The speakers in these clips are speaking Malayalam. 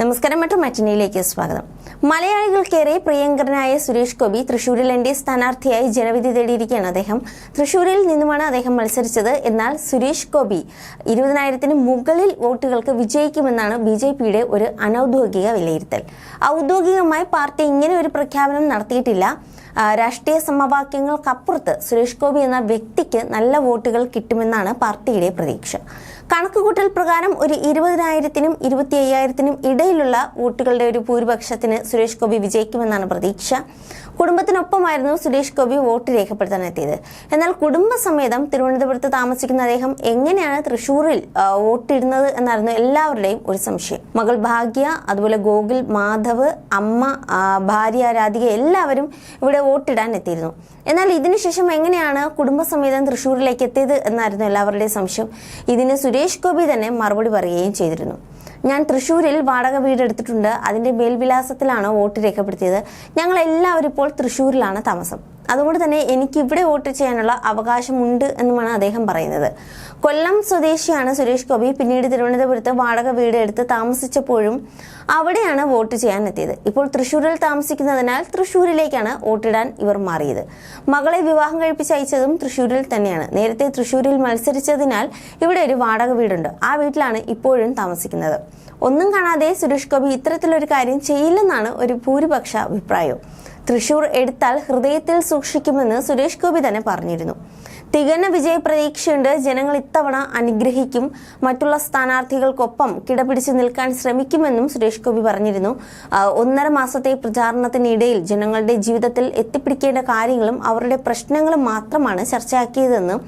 നമസ്കാരം മറ്റു മറ്റിനിയിലേക്ക് സ്വാഗതം. മലയാളികൾക്കേറെ പ്രിയങ്കരനായ സുരേഷ് ഗോപി തൃശൂരിൽ ഡി സ്ഥാനാർത്ഥിയായി ജനവിധി തേടിയിരിക്കുകയാണ് അദ്ദേഹം. തൃശൂരിൽ നിന്നുമാണ് അദ്ദേഹം മത്സരിച്ചത്. എന്നാൽ സുരേഷ് ഗോപി ഇരുപതിനായിരത്തിന് മുകളിൽ വോട്ടുകൾക്ക് വിജയിക്കുമെന്നാണ് ബി ജെ പിയുടെ ഒരു അനൗദ്യോഗിക വിലയിരുത്തൽ. ഔദ്യോഗികമായി പാർട്ടി ഇങ്ങനെ ഒരു പ്രഖ്യാപനം നടത്തിയിട്ടില്ല. രാഷ്ട്രീയ സമവാക്യങ്ങൾക്കപ്പുറത്ത് സുരേഷ് ഗോപി എന്ന വ്യക്തിക്ക് നല്ല വോട്ടുകൾ കിട്ടുമെന്നാണ് പാർട്ടിയുടെ പ്രതീക്ഷ. കണക്കുകൂട്ടൽ പ്രകാരം ഒരു ഇരുപതിനായിരത്തിനും ഇരുപത്തി അയ്യായിരത്തിനും ഇടയിലുള്ള വോട്ടുകളുടെ ഒരു ഭൂരിപക്ഷത്തിന് സുരേഷ് ഗോപി വിജയിക്കുമെന്നാണ് പ്രതീക്ഷ. കുടുംബത്തിനൊപ്പമായിരുന്നു സുരേഷ് ഗോപി വോട്ട് രേഖപ്പെടുത്താൻ എത്തിയത്. എന്നാൽ കുടുംബസമേതം തിരുവനന്തപുരത്ത് താമസിക്കുന്ന അദ്ദേഹം എങ്ങനെയാണ് തൃശൂരിൽ വോട്ടിടുന്നത് എന്നായിരുന്നു എല്ലാവരുടെയും ഒരു സംശയം. മകൾ ഭാഗ്യ അതുപോലെ ഗോകുൽ മാധവ് അമ്മ ഭാര്യ രാധിക എല്ലാവരും ഇവിടെ വോട്ടിടാൻ എത്തിയിരുന്നു. എന്നാൽ ഇതിനുശേഷം എങ്ങനെയാണ് കുടുംബസമേതം തൃശ്ശൂരിലേക്ക് എത്തിയത് എന്നായിരുന്നു എല്ലാവരുടെയും സംശയം. ഇതിന് സുരേഷ് ഗോപി തന്നെ മറുപടി പറയുകയും ചെയ്തിരുന്നു. ഞാൻ തൃശ്ശൂരിൽ വാടക വീടെടുത്തിട്ടുണ്ട് അതിന്റെ മേൽവിലാസത്തിലാണ് വോട്ട് രേഖപ്പെടുത്തിയത്. ഞങ്ങൾ എല്ലാവരും ഇപ്പോൾ തൃശ്ശൂരിലാണ് താമസം. അതുകൊണ്ട് തന്നെ എനിക്ക് ഇവിടെ വോട്ട് ചെയ്യാനുള്ള അവകാശമുണ്ട് എന്നുമാണ് അദ്ദേഹം പറയുന്നത്. കൊല്ലം സ്വദേശിയാണ് സുരേഷ് ഗോപി. പിന്നീട് തിരുവനന്തപുരത്ത് വാടക വീട് എടുത്ത് താമസിച്ചപ്പോഴും അവിടെയാണ് വോട്ട് ചെയ്യാൻ എത്തിയത് ഇപ്പോൾ തൃശ്ശൂരിൽ താമസിക്കുന്നതിനാൽ തൃശ്ശൂരിലേക്കാണ് വോട്ടിടാൻ ഇവർ മാറിയത്. മകളെ വിവാഹം കഴിപ്പിച്ച് അയച്ചതും തൃശ്ശൂരിൽ തന്നെയാണ്. നേരത്തെ തൃശ്ശൂരിൽ മത്സരിച്ചതിനാൽ ഇവിടെ ഒരു വാടക വീടുണ്ട്. ആ വീട്ടിലാണ് ഇപ്പോഴും താമസിക്കുന്നത്. ഒന്നും കാണാതെ സുരേഷ് ഗോപി ഇത്തരത്തിലൊരു കാര്യം ചെയ്യില്ലെന്നാണ് ഒരു ഭൂരിപക്ഷ അഭിപ്രായവും തൃശൂർ എടുത്താൽ ഹൃദയത്തിൽ സൂക്ഷിക്കുമെന്ന് സുരേഷ് ഗോപി തന്നെ പറഞ്ഞിരുന്നു തികഞ്ഞ വിജയ പ്രതീക്ഷയുണ്ട് ജനങ്ങൾ ഇത്തവണ അനുഗ്രഹിക്കും മറ്റുള്ള സ്ഥാനാർത്ഥികൾക്കൊപ്പം കിടപിടിച്ച് നിൽക്കാൻ ശ്രമിക്കുമെന്നും സുരേഷ് ഗോപി പറഞ്ഞിരുന്നു ഒന്നര മാസത്തെ പ്രചാരണത്തിനിടയിൽ ജനങ്ങളുടെ ജീവിതത്തിൽ എത്തിപ്പിടിക്കേണ്ട കാര്യങ്ങളും അവരുടെ പ്രശ്നങ്ങളും മാത്രമാണ് ചർച്ചയാക്കിയതെന്ന്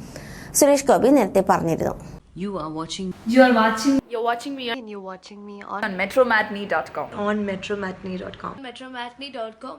സുരേഷ് ഗോപി നേരത്തെ പറഞ്ഞിരുന്നു You are watching You are watching You're watching me and you're watching me on, on metromatney.com. on metromatney.com. metromatney.com.